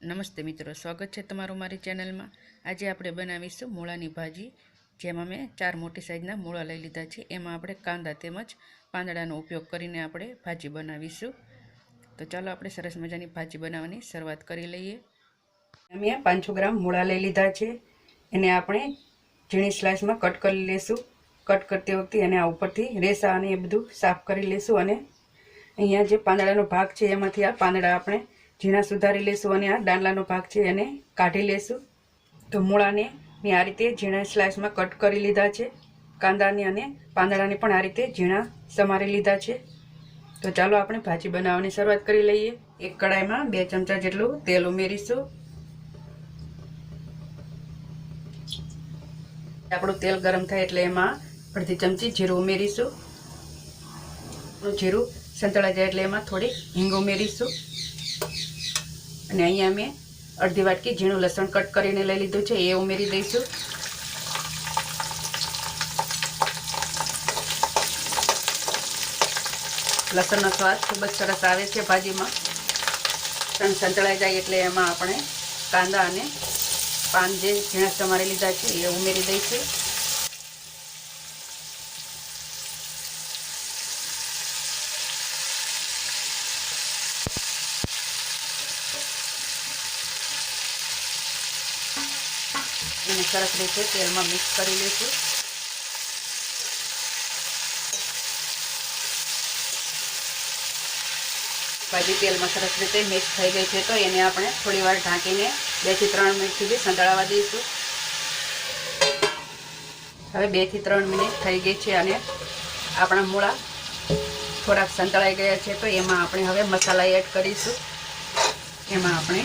નમસ્તે મિત્રો, સ્વાગત છે તમારું મારી ચેનલમાં. આજે આપણે બનાવીશું મૂળાની ભાજી. જેમાં મેં ચાર મોટી સાઈઝના મૂળા લઈ લીધા છે. એમાં આપણે કાંદા તેમજ પાંદડાનો ઉપયોગ કરીને આપણે ભાજી બનાવીશું. તો ચાલો આપણે સરસ મજાની ભાજી બનાવવાની શરૂઆત કરી લઈએ. અમે પાંચસો ગ્રામ મૂળા લઈ લીધા છે. એને આપણે ઝીણી સ્લાઇસમાં કટ કરી લઈશું કટ કરતી વખતે એને આ ઉપરથી રેસા અને એ બધું સાફ કરી લઈશું અને અહીંયા જે પાંદડાનો ભાગ છે, એમાંથી આ પાંદડા આપણે ઝીણા સુધારી લેશું અને આ દાંડલાનો ભાગ છે એને કાઢી લેશું. તો મૂળાને મેં આ રીતે ઝીણા સ્લાઇસમાં કટ કરી લીધા છે. કાંદાને અને પાંદડાને પણ આ રીતે ઝીણા સમારી લીધા છે. તો ચાલો આપણે ભાજી બનાવવાની શરૂઆત કરી લઈએ. એક કડાઈમાં બે ચમચા જેટલું તેલ ઉમેરીશું. આપણું તેલ ગરમ થાય એટલે એમાં અડધી ચમચી જીરું ઉમેરીશું. જીરું સંતળાઈ જાય એટલે એમાં થોડી હિંગ ઉમેરીશું. અને અહીંયા મેં અડધી વાટકી ઝીણું લસણ કટ કરીને લઈ લીધું છે, એ ઉમેરી દઈશું. લસણનો સ્વાદ ખૂબ જ સરસ આવે છે ભાજીમાં. લસણ સંતળાઈ જાય એટલે એમાં આપણે કાંદા અને પાન જે ઝીણા સમારી લીધા છે, એ ઉમેરી દઈશું. એને સરસ રીતે તેલમાં મિક્સ કરી લઈશું. ભાજી તેલમાં સરસ રીતે મિક્સ થઈ ગઈ છે તો એને આપણે થોડી વાર ઢાંકીને બેથી ત્રણ મિનિટ સુધી સંતળાવા દઈશું. હવે બેથી ત્રણ મિનિટ થઈ ગઈ છે અને આપણા મૂળા થોડાક સંતળાઈ ગયા છે તો એમાં આપણે હવે મસાલા એડ કરીશું. એમાં આપણે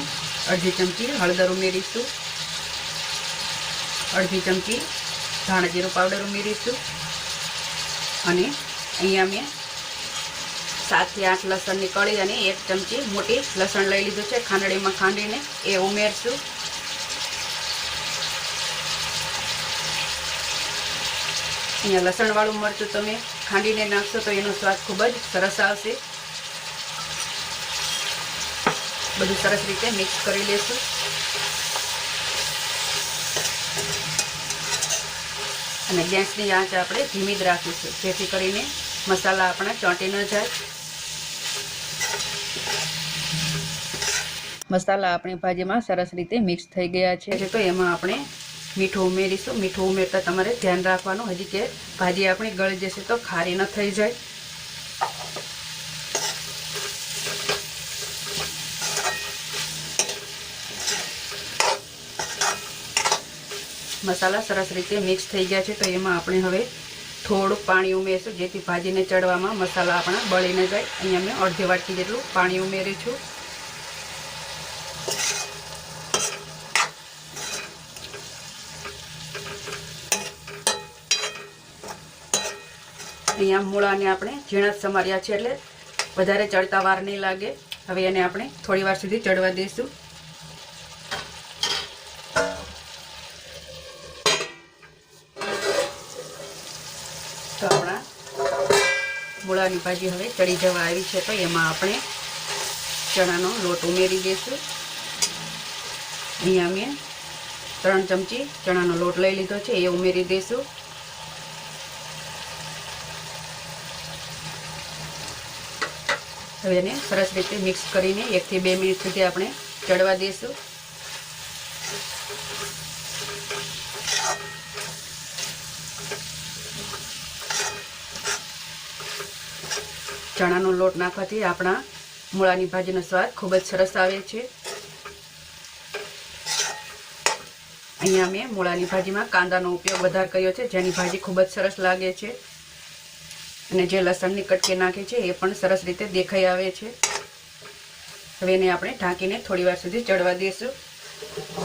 અડધી ચમચી હળદર ઉમેરીશું. અડધી ચમચી ધાણાજીરો પાવડર ઉમેરીશું. અને અહીંયા મેં સાતથી આઠ લસણની કળી અને એક ચમચી મોટી લસણ લઈ લીધું છે. ખાંડળીમાં ખાંડીને એ ઉમેરશું. અહીંયા લસણવાળું મરચું તમે ખાંડીને નાખશો તો એનો સ્વાદ ખૂબ જ સરસ આવશે. બધું સરસ રીતે મિક્સ કરી લેશું. અને ગેસની આંચ આપણે ધીમી જ રાખીશું. જેથી કરીને મસાલા આપણા ચોંટી ન જાય. મસાલા આપણી ભાજીમાં સરસ રીતે મિક્સ થઈ ગયા છે. તો એમાં આપણે મીઠું ઉમેરીશું. મીઠું ઉમેરતા તમારે ધ્યાન રાખવાનું. હજી કે ભાજી આપણી ગળી જશે તો ખારી ન થઈ જાય. મસાલા સરસ રીતે મિક્સ થઈ ગયા છે તો એમાં આપણે હવે થોડુંક પાણી ઉમેરીશું, જેથી ભાજીને ચડવામાં મસાલા આપણા બળી ન જાય. અહીંયા મેં અડધી વાટકી જેટલું પાણી ઉમેરી છું. અહીંયા મૂળાને આપણે ઝીણા સમાર્યા છે એટલે વધારે ચડતા વાર નહીં લાગે. હવે એને આપણે થોડી વાર સુધી ચડવા દઈશું તો આપણા મૂળાની ભાજી હવે ચડી જવા આવી છે, તો એમાં આપણે ચણાનો લોટ ઉમેરી દઈશું. અહીંયા મેં ત્રણ ચમચી ચણાનો લોટ લઈ લીધો છે, એ ઉમેરી દઈશું. હવે એને સરસ રીતે મિક્સ કરીને એકથી બે મિનિટ સુધી આપણે ચડવા દઈશું. ચણાનો લોટ નાખવાથી આપણા મૂળાની ભાજીનો સ્વાદ ખૂબ જ સરસ આવે છે. અહીંયા મેં મૂળાની ભાજીમાં કાંદાનો ઉપયોગ વધારે કર્યો છે, જેની ભાજી ખૂબ જ સરસ લાગે છે. અને જે લસણની કટકી નાખી છે, એ પણ સરસ રીતે દેખાઈ આવે છે. હવે એને આપણે ઢાંકીને થોડી વાર સુધી ચડવા દઈશું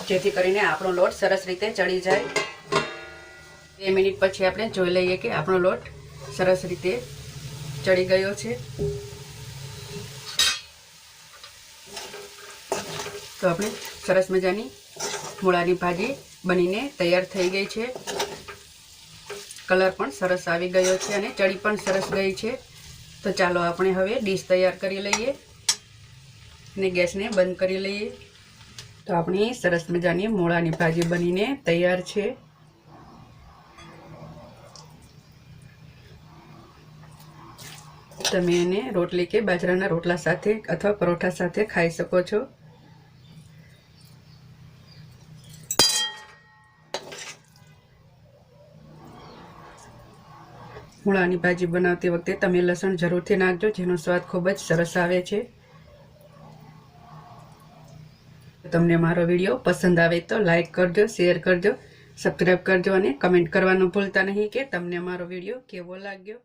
જેથી કરીને આપણો લોટ સરસ રીતે ચડી જાય. બે મિનિટ પછી આપણે જોઈ લઈએ કે આપણો લોટ સરસ રીતે ચડી ગયો છે. તો આપણે સરસ મજાની મૂળાની ભાજી બનીને તૈયાર થઈ ગઈ છે. કલર પણ સરસ આવી ગયો છે અને ચડી પણ સરસ ગઈ છે. તો ચાલો આપણે હવે ડીશ તૈયાર કરી લઈએ અને ગેસને બંધ કરી લઈએ. તો આપણી સરસ મજાની મૂળાની ભાજી બનીને તૈયાર છે. તમે એને રોટલી કે બાજરાના રોટલા સાથે અથવા પરોઠા સાથે ખાઈ શકો છો. મૂળાની ભાજી બનાવતી વખતે તમે લસણ જરૂરથી નાખજો, જેનો સ્વાદ ખૂબ જ સરસ આવે છે. તમને મારો વીડિયો પસંદ આવે તો લાઈક કરજો, શેર કરજો, સબસ્ક્રાઈબ કરજો અને કમેન્ટ કરવાનું ભૂલતા નહીં કે તમને મારો વીડિયો કેવો લાગ્યો.